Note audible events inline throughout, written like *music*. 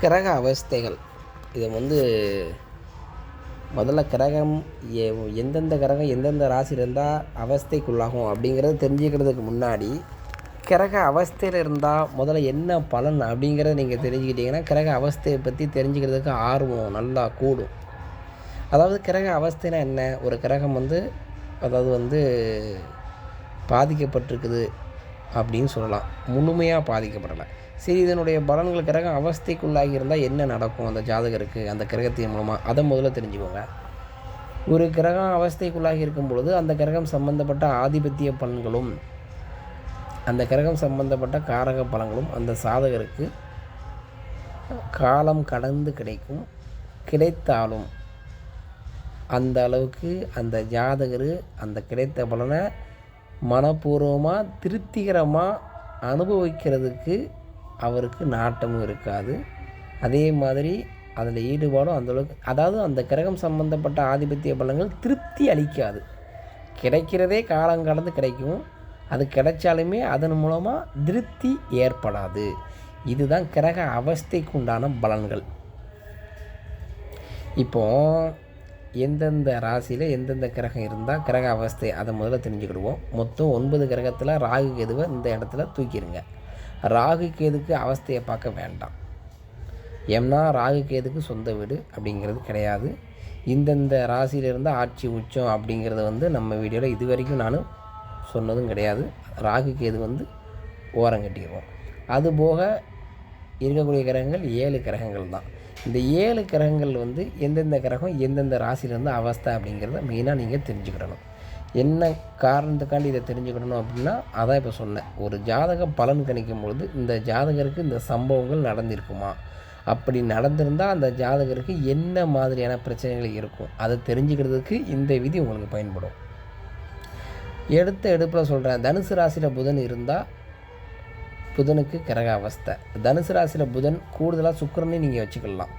கிரக அவஸ்தைகள். இதை வந்து முதல்ல கிரகம் எ- எந்தெந்த கிரகம் எந்தெந்த ராசி இருந்தால் அவஸ்தைக்குள்ளாகும் அப்படிங்கிறத தெரிஞ்சுக்கிறதுக்கு முன்னாடி கிரக அவஸ்தையில் இருந்தால் முதல்ல என்ன பலன் அப்படிங்கிறத நீங்கள் தெரிஞ்சுக்கிட்டீங்கன்னா கிரக அவஸ்தையை பற்றி தெரிஞ்சுக்கிறதுக்கு ஆர்வம் நல்லா கூடும். அதாவது கிரக அவஸ்தைனா என்ன? ஒரு கிரகம் வந்து அதாவது வந்து பாதிக்கப்பட்டிருக்குது அப்படின்னு சொல்லலாம். முழுமையாக பாதிக்கப்படலை. சரி இதனுடைய பலன்கள் கிரகம் அவஸ்தைக்குள்ளாகி இருந்தால் என்ன நடக்கும் அந்த ஜாதகருக்கு அந்த கிரகத்தின் மூலமாக அதை முதல்ல தெரிஞ்சுக்கோங்க. ஒரு கிரகம் அவஸ்தைக்குள்ளாகி இருக்கும் பொழுது அந்த கிரகம் சம்பந்தப்பட்ட ஆதிபத்திய பலன்களும் அந்த கிரகம் சம்பந்தப்பட்ட காரக பலன்களும் அந்த சாதகருக்கு காலம் கடந்து கிடைக்கும் கிடைத்தாலும் அந்த அளவுக்கு அந்த ஜாதகர் அந்த கிடைத்த பலனை மனப்பூர்வமாக திருப்திகரமாக அனுபவிக்கிறதுக்கு அவருக்கு நாட்டமும் இருக்காது. அதே மாதிரி அதில் ஈடுபாடும் அந்தளவுக்கு அதாவது அந்த கிரகம் சம்பந்தப்பட்ட ஆதிபத்திய பலன்கள் திருப்தி அளிக்காது. கிடைக்கிறதே காலம் கடந்து கிடைக்கும். அது கிடைச்சாலுமே அதன் மூலமாக திருப்தி ஏற்படாது. இதுதான் கிரக அவஸ்தைக்கு உண்டான பலன்கள். இப்போ எந்தெந்த ராசியில் எந்தெந்த கிரகம் இருந்தால் கிரக அவஸ்தை அதை முதல்ல தெரிஞ்சுக்கிடுவோம். மொத்தம் ஒன்பது கிரகத்தில் ராகு கெதுவை இந்த இடத்துல தூக்கிடுங்க ராகு கேதுக்கு அவஸ்தையை பார்க்க வேண்டாம். ஏன்னா ராகு கேதுக்கு சொந்த வீடு அப்படிங்கிறது கிடையாது. இந்தந்த ராசியிலிருந்து ஆட்சி உச்சம் அப்படிங்கிறத வந்து நம்ம வீடியோவில் இது வரைக்கும் நான் சொன்னதும் கிடையாது. ராகு கேது வந்து ஓரம் கட்டிடுவோம் அதுபோக இருக்கக்கூடிய கிரகங்கள் ஏழு கிரகங்கள் தான். இந்த ஏழு கிரகங்கள் வந்து எந்தெந்த கிரகம் எந்தெந்த ராசியிலேருந்து அவஸ்தை அப்படிங்கிறத மெயினாக நீங்கள் தெரிஞ்சுக்கிடணும். என்ன காரணத்துக்காண்டி இதை தெரிஞ்சுக்கிடணும் அப்படின்னா அதான் இப்போ சொன்னேன். ஒரு ஜாதக பலன் கணிக்கும் பொழுது இந்த ஜாதகருக்கு இந்த சம்பவங்கள் நடந்திருக்குமா? அப்படி நடந்திருந்தால் அந்த ஜாதகருக்கு என்ன மாதிரியான பிரச்சனைகள் இருக்கும்? அதை தெரிஞ்சுக்கிறதுக்கு இந்த விதி உங்களுக்கு பயன்படும். எடுத்த எடுப்பில் சொல்கிறேன் தனுசு ராசியில் புதன் இருந்தால் புதனுக்கு கிரக அவஸ்தை தனுசு ராசியில் புதன் கூடுதலாக சுக்கிரனையும் நீங்கள் வச்சுக்கலாம்.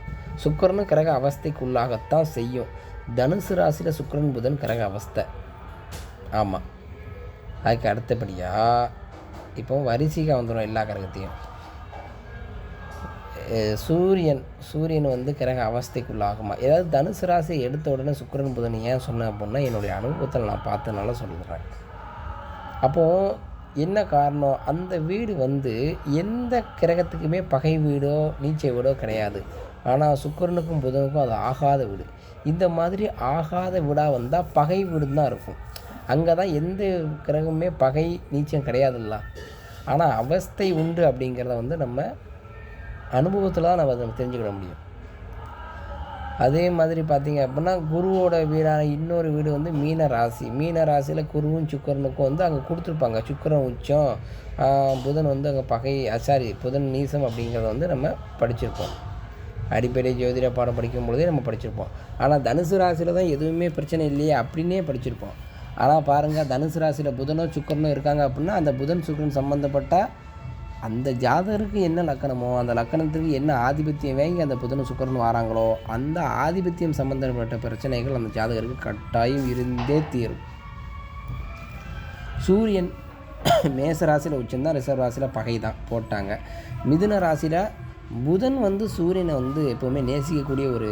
சுக்கரனும் கிரக அவஸ்தைக்குள்ளாகத்தான் செய்யும். தனுசு ராசியில் சுக்கரன் புதன் கிரக அவஸ்தை ஆமாம் அதுக்கு அடுத்தபடியாக இப்போ வரிசைக்காக வந்துடும் எல்லா கிரகத்தையும். சூரியன் சூரியன் வந்து கிரக அவஸ்தைக்குள்ளாகுமா? ஏதாவது தனுசு ராசி எடுத்த உடனே சுக்கிரன் புதன் ஏன் சொன்னேன் அப்படின்னா என்னுடைய அனுபவத்தில் நான் பார்த்தனால சொல்லுறேன் அப்போது என்ன காரணம்? அந்த வீடு வந்து எந்த கிரகத்துக்குமே பகை வீடோ நீச்சை வீடோ கிடையாது. ஆனால் சுக்கிரனுக்கும் புதனுக்கும் அது ஆகாத வீடு. இந்த மாதிரி ஆகாத வீடாக வந்தால் பகை வீடு தான் இருக்கும். அங்கே தான் எந்த கிரகமுமே பகை நீச்சம் கிடையாதுல்ல. ஆனால் அவஸ்தை உண்டு அப்படிங்கிறத வந்து நம்ம அனுபவத்தில் தான் நம்ம அதை தெரிஞ்சுக்கிட முடியும். அதே மாதிரி பார்த்தீங்க அப்படின்னா குருவோட வீடான இன்னொரு வீடு வந்து மீன ராசி. மீன ராசியில் குருவும் சுக்கரனுக்கும் வந்து அங்கே கொடுத்துருப்பாங்க. சுக்கரன் உச்சம் புதன் வந்து அங்கே பகை சாரி புதன் நீசம் அப்படிங்கிறத வந்து நம்ம படிச்சிருப்போம். அடிப்படை ஜோதிட பாடம் படிக்கும் பொழுதே நம்ம படிச்சிருப்போம். ஆனால் தனுசு ராசியில் தான் எதுவுமே பிரச்சனை இல்லையே அப்படின்னே படிச்சிருப்போம். ஆனால் பாருங்கள் தனுசு ராசியில் புதனோ சுக்கரனோ இருக்காங்க அப்படின்னா அந்த புதன் சுக்கரன் சம்மந்தப்பட்ட அந்த ஜாதகருக்கு என்ன லக்கணமோ அந்த லக்கணத்துக்கு என்ன ஆதிபத்தியம் வாங்கி அந்த புதனும் சுக்கரன் வராங்களோ அந்த ஆதிபத்தியம் சம்பந்தப்பட்ட பிரச்சனைகள் அந்த ஜாதகருக்கு கட்டாயம் இருந்தே தீரும். சூரியன் *coughs* மேச ராசியில் உச்சந்தான் ரிசர்வ் ராசியில் பகை தான் போட்டாங்க. மிதுன ராசியில் புதன் வந்து சூரியனை வந்து எப்போவுமே நேசிக்கக்கூடிய ஒரு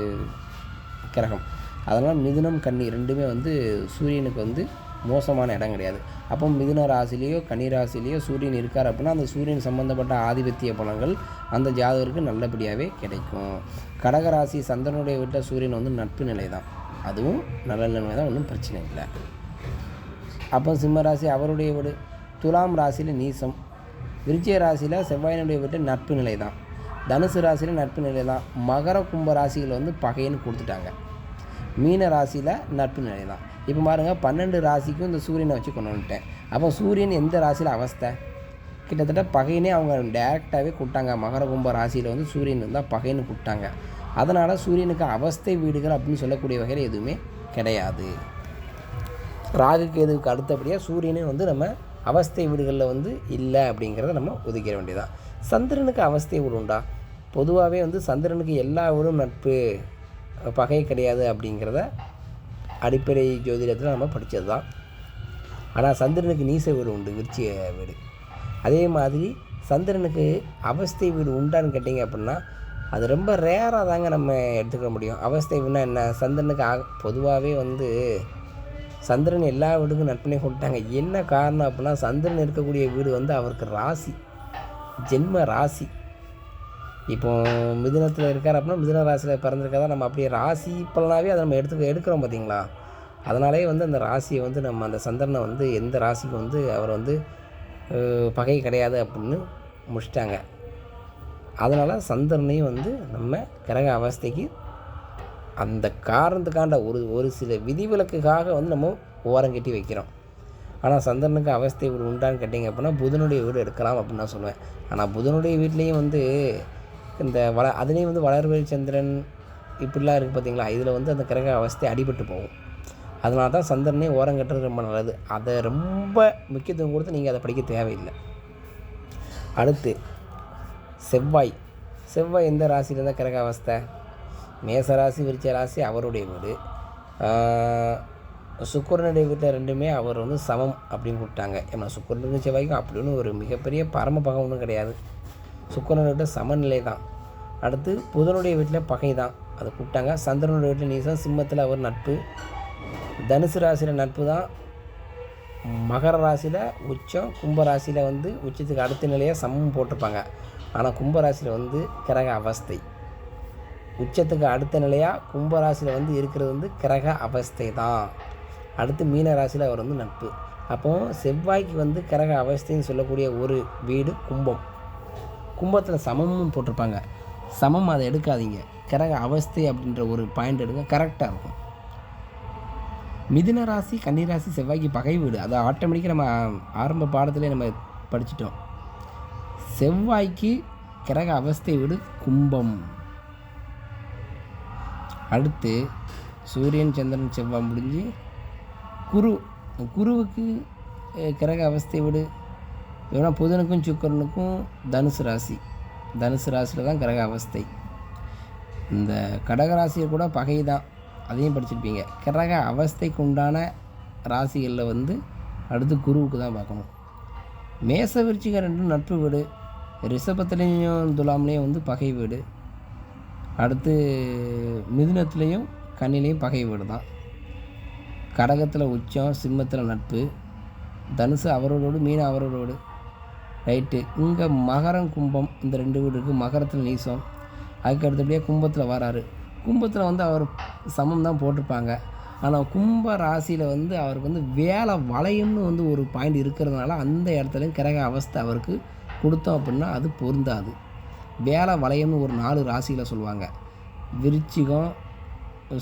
கிரகம். அதனால் மிதுனம் கன்னி ரெண்டுமே வந்து சூரியனுக்கு வந்து மோசமான இடம் கிடையாது. அப்போ மிதுன ராசிலேயோ கன்னி ராசிலேயோ சூரியன் இருக்கார் அப்படின்னா அந்த சூரியன் சம்பந்தப்பட்ட ஆதிபத்திய பலன்கள் அந்த ஜாதகருக்கு நல்லபடியாகவே கிடைக்கும். கடக ராசி சந்திரனுடைய விட்ட சூரியன் வந்து நட்பு நிலை தான் அதுவும் நல்ல நிலைமை தான் ஒன்றும் பிரச்சனை இல்லை. அப்போ சிம்ம ராசி அவருடைய வீடு. துலாம் ராசியில் நீசம். விருச்சிய ராசியில் செவ்வாயினுடைய விட்டு நட்பு நிலை தான் தனுசு ராசியில் நட்பு நிலை தான் மகர கும்ப ராசிகள் வந்து பகைன்னு கொடுத்துட்டாங்க. மீன ராசியில் நட்பு நிலை தான் இப்போ பாருங்கள் பன்னெண்டு ராசிக்கும் இந்த சூரியனை வச்சு கொண்டு வந்துட்டேன். அப்போ சூரியன் எந்த ராசியில் அவஸ்தை? கிட்டத்தட்ட பகைனே அவங்க டேரெக்டாகவே கூப்பிட்டாங்க. மகர கும்ப ராசியில் வந்து சூரியன் இருந்தால் பகைன்னு கூப்பிட்டாங்க. அதனால் சூரியனுக்கு அவஸ்தை வீடுகள் அப்படின்னு சொல்லக்கூடிய வகையில் எதுவுமே கிடையாது. ராகு கேதுவுக்கு அடுத்தபடியாக சூரியனே வந்து நம்ம அவஸ்தை வீடுகளில் வந்து இல்லை அப்படிங்கிறத நம்ம ஒதுக்கிற வேண்டியதான் சந்திரனுக்கு அவஸ்தை வீடு உண்டா? பொதுவாகவே வந்து சந்திரனுக்கு எல்லா வீடும் நட்பு. பகை கிடையாது அப்படிங்கிறத அடிப்படை ஜோதிடத்தில் நம்ம படித்தது தான் ஆனால் சந்திரனுக்கு நீச வீடு உண்டு விருச்சிய வீடு. அதே மாதிரி சந்திரனுக்கு அவஸ்தை வீடு உண்டான்னு கேட்டிங்க அப்படின்னா அது ரொம்ப ரேராக தாங்க நம்ம எடுத்துக்க முடியும். அவஸ்தை வீடுனா என்ன? சந்திரனுக்கு ஆ பொதுவாகவே வந்து சந்திரன் எல்லா வீடுக்கும் நட்பனை கொடுத்தாங்க என்ன காரணம் அப்படின்னா சந்திரன் இருக்கக்கூடிய வீடு வந்து அவருக்கு ராசி ஜென்ம ராசி. இப்போ மிதுனத்தில் இருக்கார் அப்படின்னா மிதுன ராசியில் பிறந்திருக்காதான் நம்ம அப்படியே ராசி பலனாகவே அதை நம்ம எடுத்துக்க எடுக்கிறோம் பார்த்தீங்களா அதனாலே வந்து அந்த ராசியை வந்து நம்ம அந்த சந்திரனை வந்து எந்த ராசிக்கு வந்து அவர் வந்து பகை கிடையாது அப்படின்னு முடிச்சிட்டாங்க. அதனால் சந்திரனையும் வந்து நம்ம கிரக அவஸ்தைக்கு அந்த காரணத்துக்காண்ட ஒரு ஒரு சில விதிவிலக்குக்காக வந்து நம்ம ஓரம் கட்டி வைக்கிறோம். ஆனால் சந்திரனுக்கு அவஸ்தை வீடு உண்டான்னு கேட்டிங்க அப்படின்னா புதனுடைய வீடு எடுக்கலாம் அப்படின்னு நான் சொல்லுவேன் ஆனால் புதனுடைய வீட்லேயும் வந்து இந்த வள அதுலேயும் வந்து வளர்வெளி சந்திரன் இப்படிலாம் இருக்குது பார்த்தீங்களா இதில் வந்து அந்த கிரக அவஸ்தை அடிபட்டு போகும். அதனால தான் சந்திரனே ஓரம் கட்டுறது ரொம்ப நல்லது. அதை ரொம்ப முக்கியத்துவம் கொடுத்து நீங்கள் அதை படிக்க தேவையில்லை. அடுத்து செவ்வாய். செவ்வாய் எந்த ராசியில் இருந்தால் கிரக அவஸ்தை? மேச ராசி விருச்ச ராசி அவருடைய வீடு. சுக்கரனுடைய வீட்டில் ரெண்டுமே அவர் வந்து சமம் அப்படின்னு கூப்பிட்டாங்க. ஏன்னா சுக்கிரனுக்கும் செவ்வாய்க்கும் அப்படின்னு ஒரு மிகப்பெரிய பரம பகம் ஒன்றும் கிடையாது. சுக்கரனோட வீட்டில் சமநிலை தான் அடுத்து புதனுடைய வீட்டில் பகை தான் அதை கூப்பிட்டாங்க. சந்திரனுடைய வீட்டில் நீசம் சிம்மத்தில் அவர் நட்பு. தனுசு ராசியில் நட்பு தான் மகர ராசியில் உச்சம் கும்ப ராசியில் வந்து உச்சத்துக்கு அடுத்த நிலையாக சமம் போட்டிருப்பாங்க. ஆனால் கும்பராசியில் வந்து கிரக அவஸ்தை. உச்சத்துக்கு அடுத்த நிலையாக கும்பராசியில் வந்து இருக்கிறது வந்து கிரக அவஸ்தை தான் அடுத்து மீன ராசியில் அவர் வந்து நட்பு. அப்போது செவ்வாய்க்கு வந்து கிரக அவஸ்தைன்னு சொல்லக்கூடிய ஒரு வீடு கும்பம். கும்பத்தில் சமமும் போட்டிருப்பாங்க. சமம் அதை எடுக்காதீங்க. கிரக அவஸ்தை அப்படின்ற ஒரு பாயிண்ட் எடுங்க. கரெக்டாக இருக்கும். மிதுன ராசி கன்னிராசி செவ்வாய்க்கு பகை வீடு. அதை ஆட்டோமேட்டிக்காக நம்ம ஆரம்ப பாடத்திலே நம்ம படிச்சிட்டோம். செவ்வாய்க்கு கிரக அவஸ்தை வீடு கும்பம். அடுத்து சூரியன் சந்திரன் செவ்வாய் முடிஞ்சு குரு. குருவுக்கு கிரக அவஸ்தை வீடு ஏன்னா புதனுக்கும் சுக்கரனுக்கும் தனுசு ராசி. தனுசு ராசியில் தான் கிரக அவஸ்தை. இந்த கடகராசியில் கூட பகை தான் அதையும் படிச்சிருப்பீங்க. கிரக அவஸ்தைக்கு உண்டான ராசிகளில் வந்து அடுத்து குருவுக்கு தான் பார்க்கணும். மேச விருச்சிக ரெண்டும் நட்பு வீடு. ரிஷபத்துலேயும் துலாம்லேயும் வந்து பகை வீடு. அடுத்து மிதுனத்துலேயும் கண்ணிலையும் பகை வீடு தான். கடகத்தில் உச்சம் சிம்மத்தில் நட்பு. தனுசு அவரோடோடு மீன் அவரோடோடு ரைட்டு. இங்கே மகரம் கும்பம் இந்த ரெண்டு வீடு இருக்குது மகரத்தில் நீசம். அதுக்கு அடுத்தபடியாக கும்பத்தில் வராரு. கும்பத்தில் வந்து அவர் சமம் தான் போட்டிருப்பாங்க. ஆனால் கும்ப ராசியில் வந்து அவருக்கு வந்து வேலை வளையம்னு வந்து ஒரு பாயிண்ட் இருக்கிறதுனால அந்த இடத்துலையும் கிரக அவஸ்தை அவருக்கு கொடுத்தோம் அப்படின்னா அது பொருந்தாது. வேலை வளையம்னு ஒரு நாலு ராசியில் சொல்லுவாங்க. விருச்சிகம்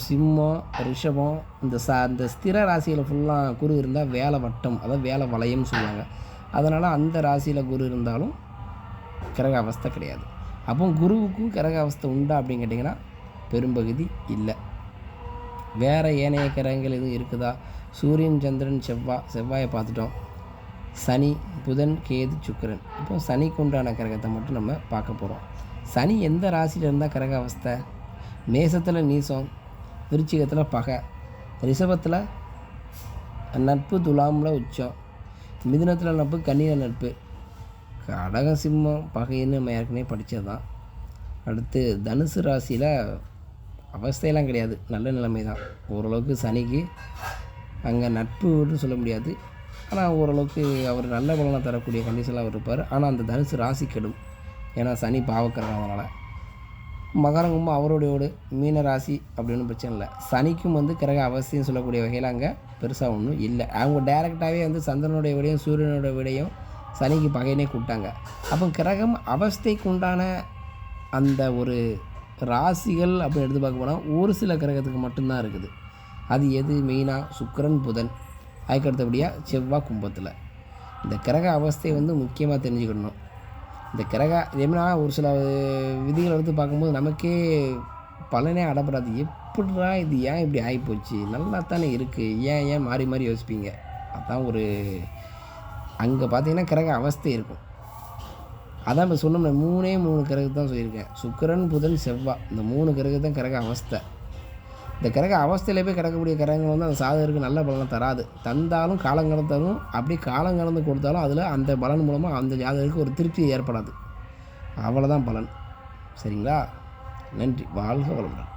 சிம்மம் ரிஷபம் இந்த ச இந்த ஸ்திர ராசியில் ஃபுல்லாக குரு இருந்தால் வேலை வட்டம் அதாவது வேலை வளையம்னு சொல்லுவாங்க. அதனால் அந்த ராசியில் குரு இருந்தாலும் கிரக அவஸ்தை கிடையாது. அப்போ குருவுக்கும் கிரக அவஸ்தை உண்டா அப்படின்னு கேட்டிங்கன்னா பெரும்பகுதி இல்லை. வேறு ஏனைய கிரகங்கள் எதுவும் இருக்குதா? சூரியன் சந்திரன் செவ்வாய் செவ்வாயை பார்த்துட்டோம். சனி புதன் கேது சுக்கரன். இப்போ சனிக்கு உண்டான கிரகத்தை மட்டும் நம்ம பார்க்க போகிறோம் சனி எந்த ராசியில் இருந்தால் கிரக அவஸ்தை மேசத்தில் நீசம் விருச்சிகத்தில் பகை ரிஷபத்தில் நட்பு துலாமில் உச்சம். மிதுனத்தில் நட்பு கன்னியில் நட்பு கடக சிம்மம் பகைன்னு நம்ம ஏற்கனவே படித்தது தான் அடுத்து தனுசு ராசியில் அவஸ்தையெல்லாம் கிடையாது. நல்ல நிலைமை தான் ஓரளவுக்கு சனிக்கு அங்கே நட்பு சொல்ல முடியாது. ஆனால் ஓரளவுக்கு அவர் நல்ல பலனை தரக்கூடிய கண்டிஷனில் அவர் இருப்பார். ஆனால் அந்த தனுசு ராசி கெடும். ஏன்னா சனி பாவக்கிறதுனால அதனால் மகரம் கும்பம் மீன ராசி அப்படின்னு பிரச்சனை இல்லை. சனிக்கும் வந்து கிரக அவசியம் சொல்லக்கூடிய வகையில் அங்கே பெருசாக ஒன்றும் இல்லை. அவங்க டைரெக்டாகவே வந்து சந்திரனுடைய விடையும் சூரியனுடைய விடையும் சனிக்கு பகையினே கூப்பிட்டாங்க. அப்போ கிரகம் அவஸ்தைக்கு உண்டான அந்த ஒரு ராசிகள் அப்படி எடுத்து பார்க்க போனால் ஒரு சில கிரகத்துக்கு மட்டும்தான் இருக்குது. அது எது? மெயினாக சுக்கரன் புதன். அதுக்கு அடுத்தபடியாக செவ்வாய் கும்பத்தில். இந்த கிரக அவஸ்தை வந்து முக்கியமாக தெரிஞ்சுக்கணும். இந்த கிரக எப்படின்னா ஒரு சில விதிகளை எடுத்து பார்க்கும்போது நமக்கே பலனே அடப்படாது எப்படிடா இது ஏன் இப்படி ஆகிப்போச்சு நல்லா தானே இருக்குது ஏன் ஏன் மாறி மாறி யோசிப்பீங்க? அதான் ஒரு அங்கே பார்த்தீங்கன்னா கிரக அவஸ்தை இருக்கும். அதான் இப்போ சொன்னோம்ல மூணே மூணு கிரகத்தை தான் சொல்லியிருக்கேன். சுக்கிரன் புதன் செவ்வாய் இந்த மூணு கிரகு தான் கிரக அவஸ்தை. இந்த கிரக அவஸ்தையில போய் கிடக்கக்கூடிய கிரகங்கள் வந்து அந்த சாதகருக்கு நல்ல பலனை தராது. தந்தாலும் காலம் கடந்தாலும் அப்படியே காலங்கடந்து கொடுத்தாலும் அதில் அந்த பலன் மூலமாக அந்த ஜாதகருக்கு ஒரு திருப்தி ஏற்படாது. அவ்வளோதான் பலன். சரிங்களா? நன்றி. வாழ்க வளமுடன்.